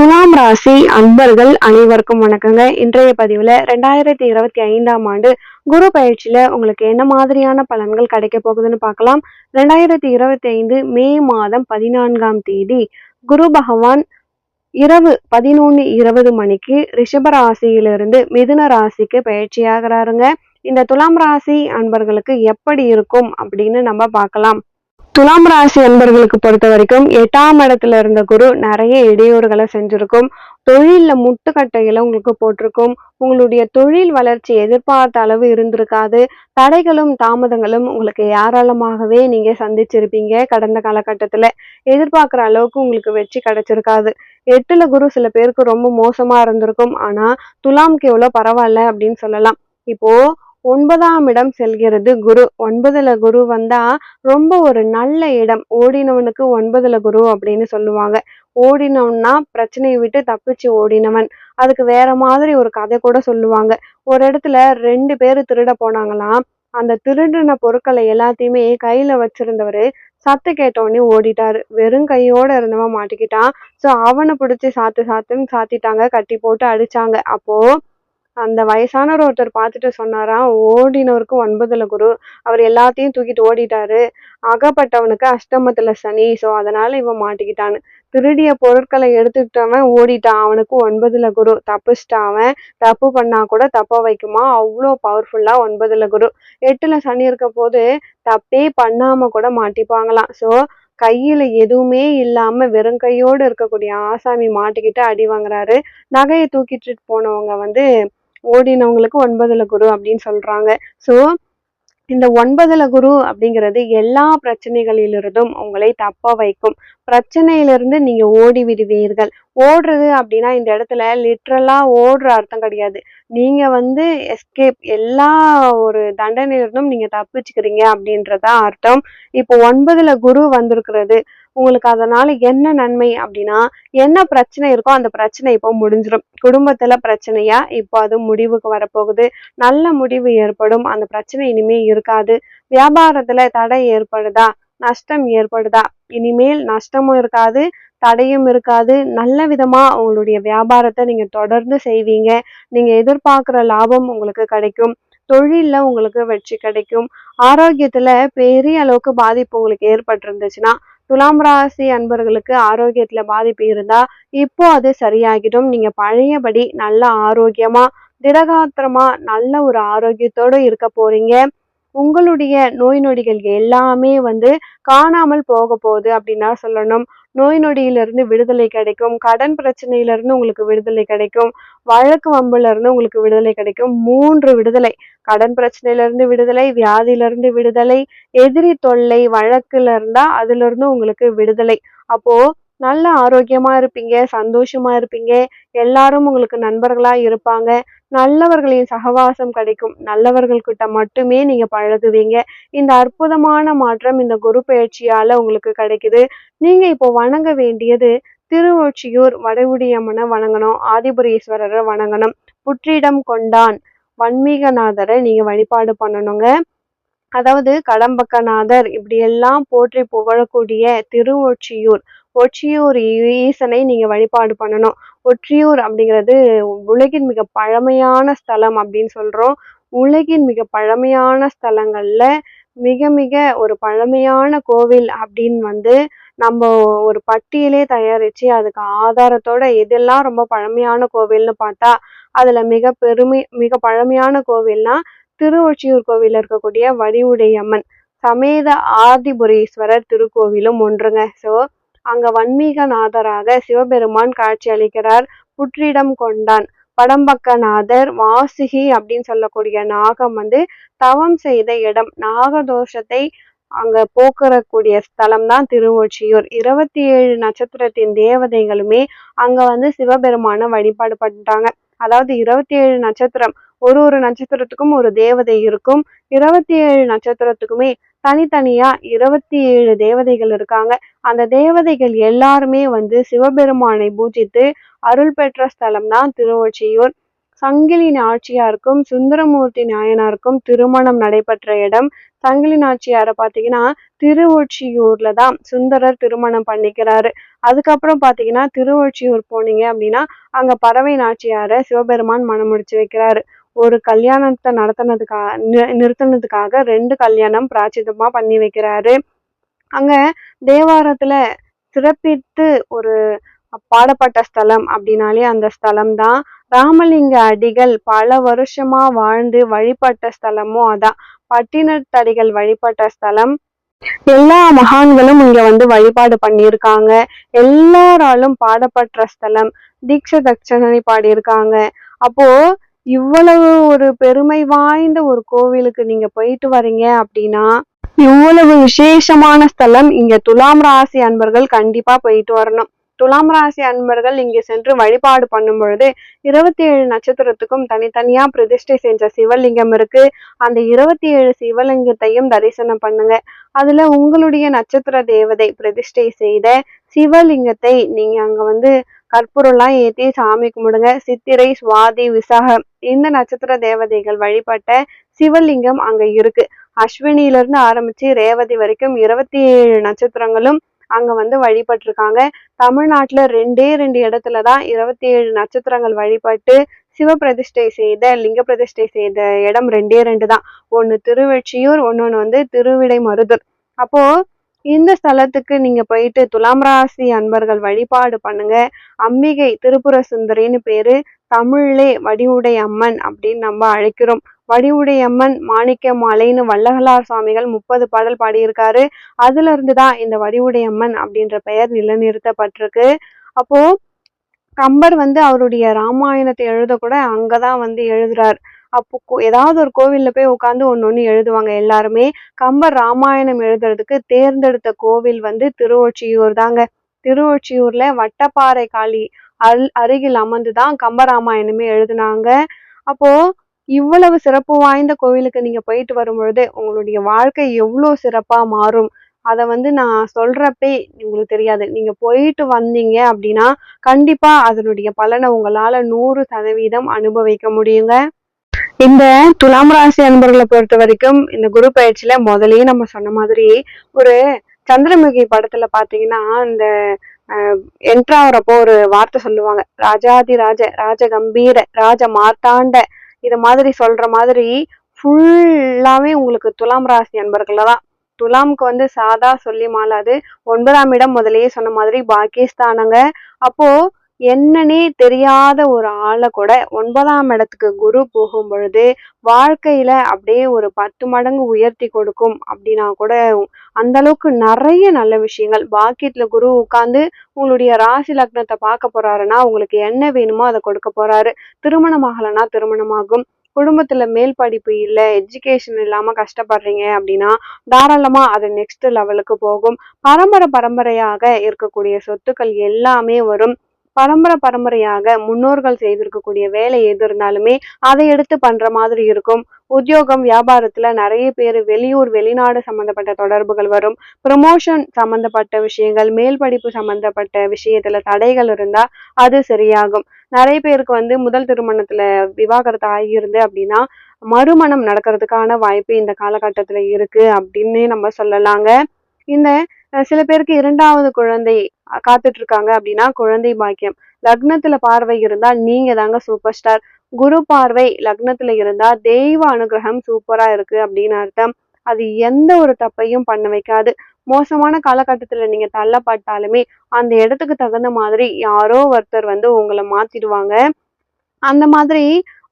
துலாம் ராசி அன்பர்கள் அனைவருக்கும் வணக்கங்க. இன்றைய பதிவுல ரெண்டாயிரத்தி இருபத்தி ஐந்தாம் ஆண்டு குரு பயிற்சியில உங்களுக்கு என்ன மாதிரியான பலன்கள் கிடைக்க போகுதுன்னு பார்க்கலாம். ரெண்டாயிரத்தி இருபத்தி ஐந்து மே மாதம் பதினான்காம் தேதி குரு பகவான் இரவு பதினொன்னு இருபது மணிக்கு ரிஷப ராசியிலிருந்து மிதுன ராசிக்கு பயிற்சியாகிறாருங்க. இந்த துலாம் ராசி அன்பர்களுக்கு எப்படி இருக்கும் அப்படின்னு நம்ம பார்க்கலாம். துலாம் ராசி அன்பர்களுக்கு பொறுத்த வரைக்கும் எட்டாம் இடத்துல இருந்த குரு நிறைய இடையூறுகளை செஞ்சிருக்கும். தொழிலில் முட்டுக்கட்டைகளை உங்களுக்கு போட்டிருக்கும். உங்களுடைய தொழில் வளர்ச்சி எதிர்பார்த்த அளவு இருந்திருக்காது. தடைகளும் தாமதங்களும் உங்களுக்கு ஏராளமாகவே நீங்கள் சந்திச்சிருப்பீங்க கடந்த காலகட்டத்தில். எதிர்பார்க்குற அளவுக்கு உங்களுக்கு வெற்றி கிடைச்சிருக்காது. எட்டில் குரு சில பேருக்கு ரொம்ப மோசமாக இருந்திருக்கும். ஆனால் துலாம்க்கு எவ்வளோ பரவாயில்ல அப்படின்னு சொல்லலாம். இப்போது ஒன்பதாம் இடம் செல்கிறது குரு. ஒன்பதுல குரு வந்தா ரொம்ப ஒரு நல்ல இடம். ஓடினவனுக்கு ஒன்பதுல குரு அப்படின்னு சொல்லுவாங்க. ஓடினவன்னா பிரச்சனையை விட்டு தப்பிச்சு ஓடினவன். அதுக்கு வேற மாதிரி ஒரு கதை கூட சொல்லுவாங்க. ஒரு இடத்துல ரெண்டு பேர் திருட போனாங்களாம் அந்த திருடின பொருட்களை எல்லாத்தையுமே கையில வச்சிருந்தவரு சத்து கேட்டோடனே ஓடிட்டாரு. வெறும் கையோட இருந்தவன் மாட்டிக்கிட்டான். ஸோ அவனை பிடிச்சி சாத்து சாத்துன்னு சாத்திட்டாங்க. கட்டி போட்டு அடிச்சாங்க. அப்போ அந்த வயசானவர் ஒருத்தர் பார்த்துட்டு சொன்னாராம் ஓடினவருக்கு ஒன்பதுல குரு. அவர் எல்லாத்தையும் தூக்கிட்டு ஓடிட்டாரு. அகப்பட்டவனுக்கு அஷ்டமத்துல சனி ஸோ அதனால இவன் மாட்டிக்கிட்டான்னு. திருடிய பொருட்களை எடுத்துக்கிட்டவன் ஓடிட்டான். அவனுக்கு ஒன்பதுல குரு. தப்பிச்சிட்டான் அவன். தப்பு பண்ணா கூட தப்ப வைக்குமா? அவ்வளோ பவர்ஃபுல்லா ஒன்பதுல குரு. எட்டுல சனி இருக்க போது தப்பே பண்ணாம கூட மாட்டிப்பாங்களாம். ஸோ கையில எதுவுமே இல்லாம வெறும் கையோடு இருக்கக்கூடிய ஆசாமி மாட்டிக்கிட்டு அடி வாங்குறாரு. நகையை தூக்கிட்டு போனவங்க வந்து ஓடினவங்களுக்கு ஒன்பதுல குரு அப்படின்னு சொல்றாங்க. ஸோ இந்த ஒன்பதுல குரு அப்படிங்கிறது எல்லா பிரச்சனைகளிலிருந்தும் உங்களை தப்ப வைக்கும். பிரச்சனையிலிருந்து நீங்க ஓடி விடுவீர்கள். ஓடுறது அப்படின்னா இந்த இடத்துல லிட்ரலா ஓடுற அர்த்தம் கிடையாது. நீங்க வந்து எஸ்கேப் எல்லா ஒரு தண்டனையிலிருந்தும் நீங்க தப்பிச்சுக்கிறீங்க அப்படின்றதா அர்த்தம். இப்போ ஒன்பதுல குரு வந்திருக்கிறது. உங்களுக்கு அதனால என்ன நன்மை அப்படின்னா என்ன பிரச்சனை இருக்கோ அந்த பிரச்சனை இப்போ முடிஞ்சிடும் குடும்பத்துல பிரச்சனையா இப்போ அது முடிவுக்கு வரப்போகுது. நல்ல முடிவு ஏற்படும். அந்த பிரச்சனை இனிமே இருக்காது. வியாபாரத்துல தடை ஏற்படுதா? நஷ்டம் ஏற்படுதா? இனிமேல் நஷ்டமும் இருக்காது தடையும் இருக்காது. நல்ல விதமா உங்களுடைய வியாபாரத்தை நீங்க தொடர்ந்து செய்வீங்க. நீங்க எதிர்பார்க்குற லாபம் உங்களுக்கு கிடைக்கும். தொழில்ல உங்களுக்கு வெற்றி கிடைக்கும். ஆரோக்கியத்துல பெரிய அளவுக்கு பாதிப்பு உங்களுக்கு ஏற்பட்டிருந்துச்சுன்னா துலாம் ராசி அன்பர்களுக்கு ஆரோக்கியத்துல பாதிப்பு இருந்தா இப்போ அது சரியாகிடும். நீங்க பழையபடி நல்ல ஆரோக்கியமா திடகாத்திரமா நல்ல ஒரு ஆரோக்கியத்தோட இருக்க போறீங்க. உங்களுடைய நோய் நொடிகள் எல்லாமே வந்து காணாமல் போக போகுது அப்படின்னா சொல்லணும். நோய் நொடியிலிருந்து விடுதலை கிடைக்கும். கடன் பிரச்சனையிலிருந்து உங்களுக்கு விடுதலை கிடைக்கும். வழக்கு வம்புலருந்து உங்களுக்கு விடுதலை கிடைக்கும். மூன்று விடுதலை. கடன் பிரச்சனையிலிருந்து விடுதலை வியாதியிலிருந்து விடுதலை எதிரி தொல்லை வழக்குல இருந்தா அதிலிருந்து உங்களுக்கு விடுதலை. அப்போ நல்ல ஆரோக்கியமா இருப்பீங்க சந்தோஷமா இருப்பீங்க. எல்லாரும் உங்களுக்கு நண்பர்களா இருப்பாங்க. நல்லவர்களின் சகவாசம் கிடைக்கும். நல்லவர்கள் கிட்ட மட்டுமே நீங்க பழகுவீங்க. இந்த அற்புதமான மாற்றம் இந்த குரு பயிற்சியால உங்களுக்கு கிடைக்குது. நீங்க இப்போ வணங்க வேண்டியது திருவொற்றியூர் வடவுடியம்மனை வணங்கணும். ஆதிபுரீஸ்வரரை வணங்கணும். புற்றிடம் கொண்டான் வன்மீகநாதரை நீங்க வழிபாடு பண்ணணுங்க. அதாவது கடம்பக்கநாதர் இப்படி எல்லாம் போற்றி புகழக்கூடிய திருவொற்றியூர் ஒற்றியூர் ஈசனை நீங்க வழிபாடு பண்ணணும். ஒற்றியூர் அப்படிங்கிறது உலகின் மிக பழமையான ஸ்தலம் அப்படின்னு சொல்கிறோம் உலகின் மிக பழமையான ஸ்தலங்களில் மிக மிக ஒரு பழமையான கோவில் அப்படின்னு வந்து நம்ம ஒரு பட்டியலே தயாரித்து அதுக்கு ஆதாரத்தோட எதெல்லாம் ரொம்ப பழமையான கோவில்னு பார்த்தா அதில் மிக பெருமை மிக பழமையான கோவில்னா திருவொற்றியூர் கோவிலில் இருக்கக்கூடிய வடிவுடையம்மன் சமேத ஆதிபுரீஸ்வரர் திருக்கோவிலும் ஒன்றுங்க. ஸோ அங்க வன்மீகநாதராக சிவபெருமான் காட்சி அளிக்கிறார். புற்றிடம் கொண்டான். படம்பக்கநாதர் வாசுகி அப்படின்னு சொல்லக்கூடிய நாகம் வந்து தவம் செய்த இடம். நாகதோஷத்தை அங்க போக்குறக்கூடிய ஸ்தலம் தான் திருவொற்றியூர். இருபத்தி ஏழு நட்சத்திரத்தின் தேவதைகளுமே அங்க வந்து சிவபெருமான வழிபாடு பண்ணிட்டாங்க அதாவது இருபத்தி ஏழு நட்சத்திரம். ஒரு ஒரு நட்சத்திரத்துக்கும் ஒரு தேவதை இருக்கும். இருபத்தி ஏழு நட்சத்திரத்துக்குமே தனித்தனியா இருபத்தி ஏழு தேவதைகள் இருக்காங்க. அந்த தேவதைகள் எல்லாருமே வந்து சிவபெருமானை பூஜித்து அருள் பெற்ற ஸ்தலம் தான் திருவொற்றியூர். சங்கிலி நாச்சியாருக்கும் சுந்தரமூர்த்தி நாயனாருக்கும் திருமணம் நடைபெற்ற இடம் சங்கிலி நாச்சியாரை பார்த்தீங்கன்னா திருவொற்றியூர்ல தான் சுந்தரர் திருமணம் பண்ணிக்கிறாரு. அதுக்கப்புறம் பார்த்தீங்கன்னா திருவொற்றியூர் போனீங்க அப்படின்னா அங்க பறவை நாச்சியாரை சிவபெருமான் மனம் முடிச்சு வைக்கிறாரு. ஒரு கல்யாணத்தை நடத்தினதுக்காக நிறுத்தினதுக்காக ரெண்டு கல்யாணம் பிராச்சிதமா பண்ணி வைக்கிறாரு. அங்க தேவாரத்துல சிறப்பித்து ஒரு பாடப்பட்ட ஸ்தலம் அப்படின்னாலே அந்த ஸ்தலம் தான் ராமலிங்க அடிகள் பல வருஷமா வாழ்ந்து வழிபட்ட ஸ்தலமும் அதான். பட்டினத்தடிகள் வழிபட்ட ஸ்தலம். எல்லா மகான்களும் இங்க வந்து வழிபாடு பண்ணியிருக்காங்க. எல்லாராலும் பாடப்பட்ட ஸ்தலம். தீட்ச தட்சணை பாடியிருக்காங்க. அப்போ இவ்வளவு ஒரு பெருமை வாய்ந்த ஒரு கோவிலுக்கு நீங்க போயிட்டு வரீங்க அப்படின்னா இவ்வளவு விசேஷமான ஸ்தலம் இங்க துலாம் ராசி அன்பர்கள் கண்டிப்பா போயிட்டு வரணும். துலாம் ராசி அன்பர்கள் இங்கே சென்று வழிபாடு பண்ணும் பொழுது இருபத்தி ஏழு நட்சத்திரத்துக்கும் தனித்தனியா பிரதிஷ்டை செஞ்ச சிவலிங்கம் இருக்கு. அந்த இருபத்தி ஏழு சிவலிங்கத்தையும் தரிசனம் பண்ணுங்க. அதுல உங்களுடைய நட்சத்திர தேவதை பிரதிஷ்டை செய்த சிவலிங்கத்தை நீங்க அங்க வந்து கற்பூரம்லாம் ஏற்றி சாமி கும்பிடுங்க. சித்திரை சுவாதி விசாகம் இந்த நட்சத்திர தேவதைகள் வழிபட்ட சிவலிங்கம் அங்க இருக்கு. அஸ்வினியிலிருந்து ஆரம்பிச்சு ரேவதி வரைக்கும் இருபத்தி ஏழு நட்சத்திரங்களும் அங்க வந்து வழிபட்டிருக்காங்க. தமிழ்நாட்டுல ரெண்டே ரெண்டு இடத்துல தான் இருபத்தி ஏழு நட்சத்திரங்கள் வழிபட்டு சிவ பிரதிஷ்டை செய்த லிங்க பிரதிஷ்டை செய்த இடம் ரெண்டே ரெண்டு தான் ஒன்று திருவெற்றியூர் ஒன்று வந்து திருவிடை மருதூர் அப்போ இந்த ஸ்தலத்துக்கு நீங்க போயிட்டு துலாம் ராசி அன்பர்கள் வழிபாடு பண்ணுங்க. அம்பிகை திருப்புர சுந்தரின்னு பேரு. தமிழ்லே வடிவுடை அம்மன் அப்படின்னு நம்ம அழைக்கிறோம். வடிவுடையம்மன் மாணிக்க மாலைன்னு வல்லகலார் சுவாமிகள் முப்பது பாடல் பாடியிருக்காரு. அதுல இருந்துதான் இந்த வடிவுடையம்மன் அப்படின்ற பெயர் நிலைநிறுத்தப்பட்டிருக்கு. அப்போ கம்பர் வந்து அவருடைய ராமாயணத்தை எழுத கூட அங்கதான் வந்து எழுதுறார். அப்போ ஏதாவது ஒரு கோவில்ல போய் உட்காந்து ஒன்று ஒன்று எழுதுவாங்க. எல்லாருமே கம்பர் ராமாயணம் எழுதுறதுக்கு தேர்ந்தெடுத்த கோவில் வந்து திருவொற்றியூர் தாங்க. திருவொற்றியூர்ல வட்டப்பாறை காளி அல் அருகில் அமர்ந்து தான் கம்பராமாயணமே எழுதுனாங்க. அப்போ இவ்வளவு சிறப்பு வாய்ந்த கோவிலுக்கு நீங்க போயிட்டு வரும்பொழுது உங்களுடைய வாழ்க்கை எவ்வளோ சிறப்பா மாறும்? அதை வந்து நான் சொல்றப்பே உங்களுக்கு தெரியாது. நீங்க போயிட்டு வந்தீங்க அப்படின்னா கண்டிப்பா அதனுடைய பலனை உங்களால நூறு சதவீதம் அனுபவிக்க முடியுங்க. இந்த துலாம் ராசி அன்பர்களை பொறுத்த வரைக்கும் இந்த குரு பயிற்சியில முதலே நம்ம சொன்ன மாதிரி ஒரு சந்திரமுகி படத்துல பாத்தீங்கன்னா இந்த என்ட்ராகிறப்போ ஒரு வார்த்தை சொல்லுவாங்க. ராஜாதி ராஜ ராஜ கம்பீர ராஜ மார்த்தாண்ட. இது மாதிரி சொல்ற மாதிரி ஃபுல்லாவே உங்களுக்கு துலாம் ராசி அன்பர்கள தான். துலாம்க்கு வந்து சாதா சொல்லி மாலாது. ஒன்பதாம் இடம் முதலேயே சொன்ன மாதிரி பாக்கியஸ்தானங்க. அப்போ என்னன்னே தெரியாத ஒரு ஆளை கூட ஒன்பதாம் இடத்துக்கு குரு போகும் பொழுது வாழ்க்கையில அப்படியே ஒரு பத்து மடங்கு உயர்த்தி கொடுக்கும் அப்படின்னா கூட அந்த அளவுக்கு நிறைய நல்ல விஷயங்கள். பாக்கியத்துல குரு உட்கார்ந்து உங்களுடைய ராசி லக்னத்தை பார்க்க போறாருன்னா உங்களுக்கு என்ன வேணுமோ அதை கொடுக்க போறாரு. திருமணம் ஆகலைன்னா திருமணமாகும். குடும்பத்துல மேல் படிப்பு இல்லை எஜுகேஷன் இல்லாம கஷ்டப்படுறீங்க அப்படின்னா தாராளமா அது நெக்ஸ்ட் லெவலுக்கு போகும். பரம்பரை பரம்பரையாக இருக்கக்கூடிய சொத்துக்கள் எல்லாமே வரும். பரம்பரை பரம்பரையாக முன்னோர்கள் செய்திருக்கக்கூடிய வேலை எது இருந்தாலுமே அதை எடுத்து பண்ற மாதிரி இருக்கும். உத்தியோகம் வியாபாரத்துல நிறைய பேர் வெளியூர் வெளிநாடு சம்பந்தப்பட்ட தொடர்புகள் வரும். ப்ரொமோஷன் சம்பந்தப்பட்ட விஷயங்கள் மேல் படிப்பு சம்பந்தப்பட்ட விஷயத்துல தடைகள் இருந்தா அது சரியாகும். நிறைய பேருக்கு வந்து முதல் திருமணத்துல விவாகரத்து ஆகியிருந்து அப்படின்னா மறுமணம் நடக்கிறதுக்கான வாய்ப்பு இந்த காலகட்டத்துல இருக்கு அப்படின்னு நம்ம சொல்லலாங்க. இந்த சில பேருக்கு இரண்டாவது குழந்தை காத்துட்டு இருக்காங்க அப்படின்னா குழந்தை பாக்கியம். லக்னத்துல பார்வை இருந்தா நீங்க தாங்க சூப்பர் ஸ்டார் குரு பார்வை லக்னத்துல இருந்தா தெய்வ அனுகிரகம் சூப்பரா இருக்கு அப்படின்னு அர்த்தம். அது எந்த ஒரு தப்பையும் பண்ண வைக்காது. மோசமான காலகட்டத்துல நீங்க தள்ளப்பட்டாலுமே அந்த இடத்துக்கு தகுந்த மாதிரி யாரோ ஒருத்தர் வந்து உங்களை மாத்திடுவாங்க. அந்த மாதிரி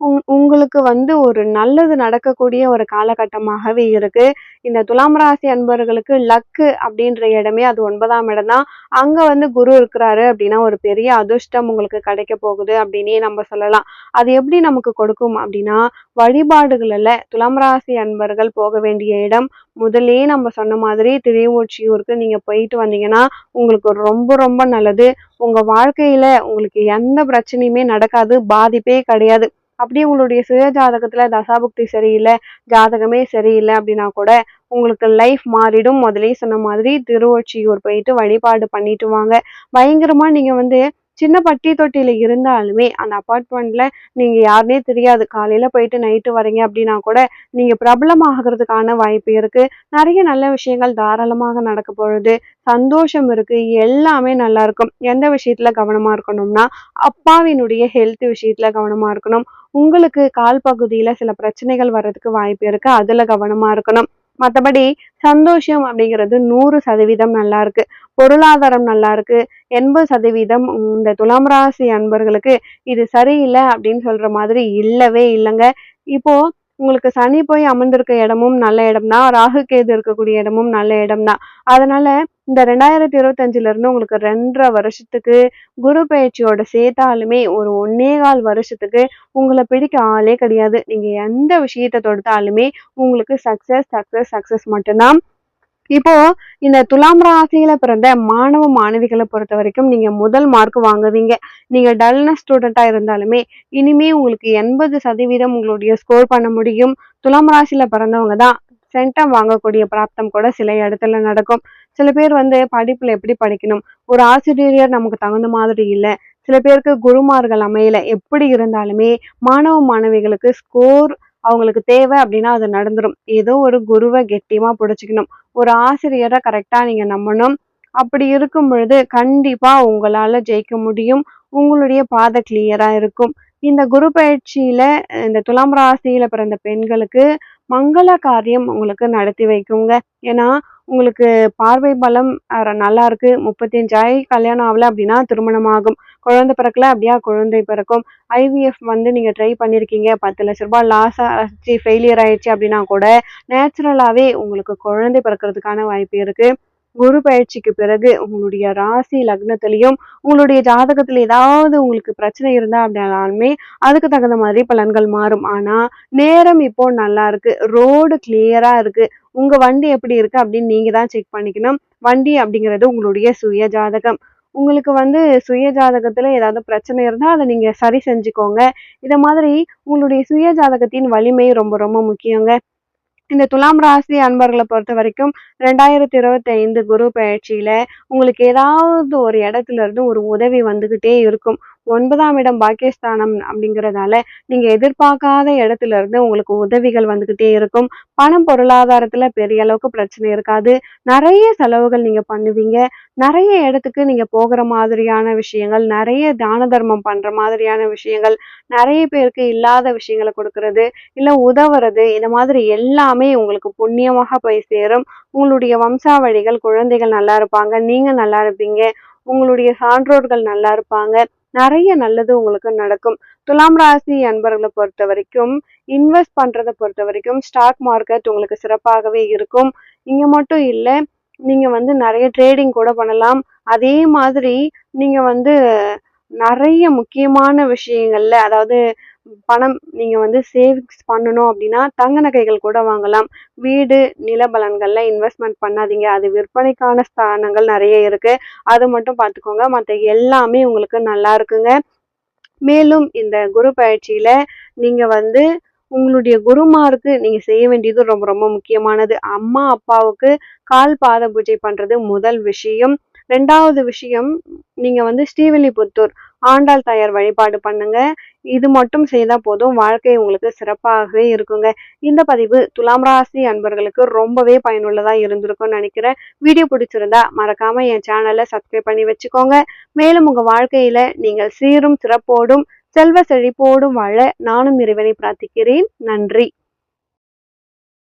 உங் உங்களுக்கு வந்து ஒரு நல்லது நடக்கக்கூடிய ஒரு காலகட்டமாகவே இருக்கு. இந்த துலாம் ராசி அன்பர்களுக்கு லக்கு அப்படின்ற இடமே அது ஒன்பதாம் இடம் தான் அங்க வந்து குரு இருக்கிறாரு அப்படின்னா ஒரு பெரிய அதிர்ஷ்டம் உங்களுக்கு கிடைக்க போகுது அப்படின்னே நம்ம சொல்லலாம். அது எப்படி நமக்கு கொடுக்கும் அப்படின்னா வழிபாடுகள்ல துலாம் ராசி அன்பர்கள் போக வேண்டிய இடம் முதலே நம்ம சொன்ன மாதிரி திருவொற்றியூருக்கு நீங்க போயிட்டு வந்தீங்கன்னா உங்களுக்கு ரொம்ப ரொம்ப நல்லது. உங்க வாழ்க்கையில உங்களுக்கு எந்த பிரச்சனையுமே நடக்காது பாதிப்பே கிடையாது. அப்படியே உங்களுடைய சுய ஜாதகத்தில் தசாபுக்தி சரியில்லை ஜாதகமே சரியில்லை அப்படின்னா கூட உங்களுக்கு லைஃப் மாறிடும். முதலே சொன்ன மாதிரி திருவொற்றியூர் போயிட்டு வழிபாடு பண்ணிட்டு வாங்க. பயங்கரமாக நீங்கள் வந்து சின்ன பட்டி தொட்டியில இருந்தாலுமே அந்த அப்பார்ட்மெண்ட்டில் நீங்க யாருனே தெரியாது. காலையில போயிட்டு நைட்டு வரீங்க அப்படின்னா கூட நீங்க பிரபலமாகறதுக்கான வாய்ப்பு இருக்கு. நிறைய நல்ல விஷயங்கள் தாராளமாக நடக்க பொழுது சந்தோஷம் இருக்கு. எல்லாமே நல்லா இருக்கும். எந்த விஷயத்துல கவனமா இருக்கணும்னா அப்பாவினுடைய ஹெல்த் விஷயத்துல கவனமா இருக்கணும். உங்களுக்கு கால் பகுதியில சில பிரச்சனைகள் வர்றதுக்கு வாய்ப்பு இருக்கு. அதுல கவனமா இருக்கணும். மற்றபடி சந்தோஷம் அப்படிங்கிறது நூறு சதவீதம் நல்லா இருக்கு. பொருளாதாரம் நல்லா இருக்கு. எண்பது சதவீதம் இந்த துலாம் ராசி அன்பர்களுக்கு இது சரியில்லை அப்படின்னு சொல்ற மாதிரி இல்லவே இல்லைங்க. இப்போ உங்களுக்கு சனி போய் அமர்ந்திருக்க இடமும் நல்ல இடம் தான் ராகு கேது இருக்கக்கூடிய இடமும் நல்ல இடம் தான் அதனால இந்த ரெண்டாயிரத்தி இருபத்தஞ்சுல இருந்து உங்களுக்கு ரெண்டரை வருஷத்துக்கு குரு பயிற்சியோட சேர்த்தாலுமே ஒரு ஒன்னே கால் வருஷத்துக்கு உங்களை பிடிக்க ஆளே கிடையாது. நீங்க எந்த விஷயத்த தொடுத்தாலுமே உங்களுக்கு சக்சஸ் சக்சஸ் சக்சஸ் மட்டும்தான். இப்போ இந்த துலாம் ராசியில பிறந்த மாணவ மாணவிகளை பொறுத்த வரைக்கும் நீங்க முதல் மார்க் வாங்குவீங்க. நீங்க டல்னஸ் ஸ்டூடெண்டா இருந்தாலுமே இனிமே உங்களுக்கு எண்பது சதவீதம் உங்களுடைய ஸ்கோர் பண்ண முடியும். துலாம் ராசியில பிறந்தவங்க தான் சென்டம் வாங்கக்கூடிய பிராப்தம் கூட சில இடத்துல நடக்கும். சில பேர் வந்து படிப்புல எப்படி படிக்கணும்? ஒரு ஆசிரியர் நமக்கு தகுந்த மாதிரி இல்லை. சில பேருக்கு குருமார்கள் அமையல. எப்படி இருந்தாலுமே மாணவ மாணவிகளுக்கு ஸ்கோர் அவங்களுக்கு தேவை அப்படின்னா அது நடந்துடும் ஏதோ ஒரு குருவை கெட்டியமா பிடிச்சிக்கணும். ஒரு ஆசிரியரை கரெக்டா நீங்க நம்பணும். அப்படி இருக்கும் பொழுது கண்டிப்பா உங்களால ஜெயிக்க முடியும். உங்களுடைய பாதை கிளியரா இருக்கும். இந்த குரு பயிற்சியில இந்த துலாம் ராசியில பிறந்த பெண்களுக்கு மங்கள காரியம் உங்களுக்கு நடத்தி வைக்குங்க. ஏன்னா உங்களுக்கு பார்வை பலம் நல்லா இருக்கு. முப்பத்தஞ்சு கல்யாணம் ஆகல அப்படின்னா திருமணம் ஆகும் குழந்தை பிறக்கல அப்படியா குழந்தை பிறக்கும். ஐவிஎஃப் வந்து நீங்க ட்ரை பண்ணிருக்கீங்க. பத்து லட்ச ரூபாய் லாஸ் ஆச்சு ஃபெயிலியர் ஆயிடுச்சு அப்படின்னா கூட நேச்சுரலாவே உங்களுக்கு குழந்தை பிறக்கிறதுக்கான வாய்ப்பு இருக்கு. குரு பயிற்சிக்கு பிறகு உங்களுடைய ராசி லக்னத்திலையும் உங்களுடைய ஜாதகத்துல ஏதாவது உங்களுக்கு பிரச்சனை இருந்தா அப்படின்னாலுமே அதுக்கு தகுந்த மாதிரி பலன்கள் மாறும். ஆனா நேரம் இப்போ நல்லா இருக்கு. ரோடு கிளியரா இருக்கு. உங்க வண்டி எப்படி இருக்கு அப்படின்னு நீங்க தான் செக் பண்ணிக்கணும். வண்டி அப்படிங்கிறது உங்களுடைய சுய ஜாதகம். உங்களுக்கு வந்து சுய ஜாதகத்துல ஏதாவது பிரச்சனை இருந்தா அதை நீங்க சரி செஞ்சுக்கோங்க. இதை மாதிரி உங்களுடைய சுய ஜாதகத்தின் வலிமை ரொம்ப ரொம்ப முக்கியங்க. இந்த துலாம் ராசி அன்பர்களை பொறுத்த வரைக்கும் ரெண்டாயிரத்தி இருபத்தி ஐந்து குரு பயிற்சியில உங்களுக்கு ஏதாவது ஒரு இடத்துல இருந்து ஒரு உதவி வந்துகிட்டே இருக்கும். ஒன்பதாம் இடம் பாக்கியஸ்தானம் அப்படிங்கிறதால நீங்க எதிர்பார்க்காத இடத்துல இருந்து உங்களுக்கு உதவிகள் வந்துகிட்டே இருக்கும். பணம் பொருளாதாரத்துல பெரிய அளவுக்கு பிரச்சனை இருக்காது. நிறைய செலவுகள் நீங்க பண்ணுவீங்க. நிறைய இடத்துக்கு நீங்க போகிற மாதிரியான விஷயங்கள் நிறைய தான தர்மம் பண்ற மாதிரியான விஷயங்கள் நிறைய பேருக்கு இல்லாத விஷயங்களை கொடுக்கறது இல்ல உதவுறது இந்த மாதிரி எல்லாமே உங்களுக்கு புண்ணியமாக போய் சேரும். உங்களுடைய வம்சாவழிகள் குழந்தைகள் நல்லா இருப்பாங்க. நீங்க நல்லா இருப்பீங்க. உங்களுடைய சான்றோர்கள் நல்லா இருப்பாங்க. நிறைய நல்லது உங்களுக்கு நடக்கும். துலாம் ராசி அன்பர்களை பொறுத்த வரைக்கும் இன்வெஸ்ட் பண்றதை பொறுத்த வரைக்கும் ஸ்டாக் மார்க்கெட் உங்களுக்கு சிறப்பாகவே இருக்கும். இங்க மட்டும் இல்லை நீங்க வந்து நிறைய ட்ரேடிங் கூட பண்ணலாம். அதே மாதிரி நீங்க வந்து நிறைய முக்கியமான விஷயங்கள்ல அதாவது பணம் நீங்கள் வந்து சேவிங்ஸ் பண்ணணும் அப்படின்னா தங்க நகைகள் கூட வாங்கலாம். வீடு நிலபலன்களில் இன்வெஸ்ட்மெண்ட் பண்ணாதீங்க. அது விற்பனைக்கான ஸ்தானங்கள் நிறைய இருக்குது அது மட்டும் பார்த்துக்கோங்க. மற்ற எல்லாமே உங்களுக்கு நல்லா இருக்குங்க. மேலும் இந்த குரு பயிற்சியில் நீங்கள் வந்து உங்களுடைய குருமாருக்கு நீங்கள் செய்ய வேண்டியது ரொம்ப ரொம்ப முக்கியமானது. அம்மா அப்பாவுக்கு கால் பாத பூஜை பண்ணுறது முதல் விஷயம். ரெண்டாவது விஷயம் நீங்கள் வந்து ஸ்ரீவில்லிபுத்தூர் ஆண்டாள் தாயார் வழிபாடு பண்ணுங்க. இது மட்டும் செய்தால் போதும் வாழ்க்கை உங்களுக்கு சிறப்பாகவே இருக்குங்க. இந்த பதிவு துலாம் ராசி அன்பர்களுக்கு ரொம்பவே பயனுள்ளதாக இருந்திருக்கும்னு நினைக்கிறேன். வீடியோ பிடிச்சிருந்தா மறக்காம என் சேனலை சப்ஸ்கிரைப் பண்ணி வச்சுக்கோங்க. மேலும் உங்கள் வாழ்க்கையில நீங்கள் சீரும் சிறப்போடும் செல்வ செழிப்போடும் வாழ நானும் இறைவனை பிரார்த்திக்கிறேன். நன்றி.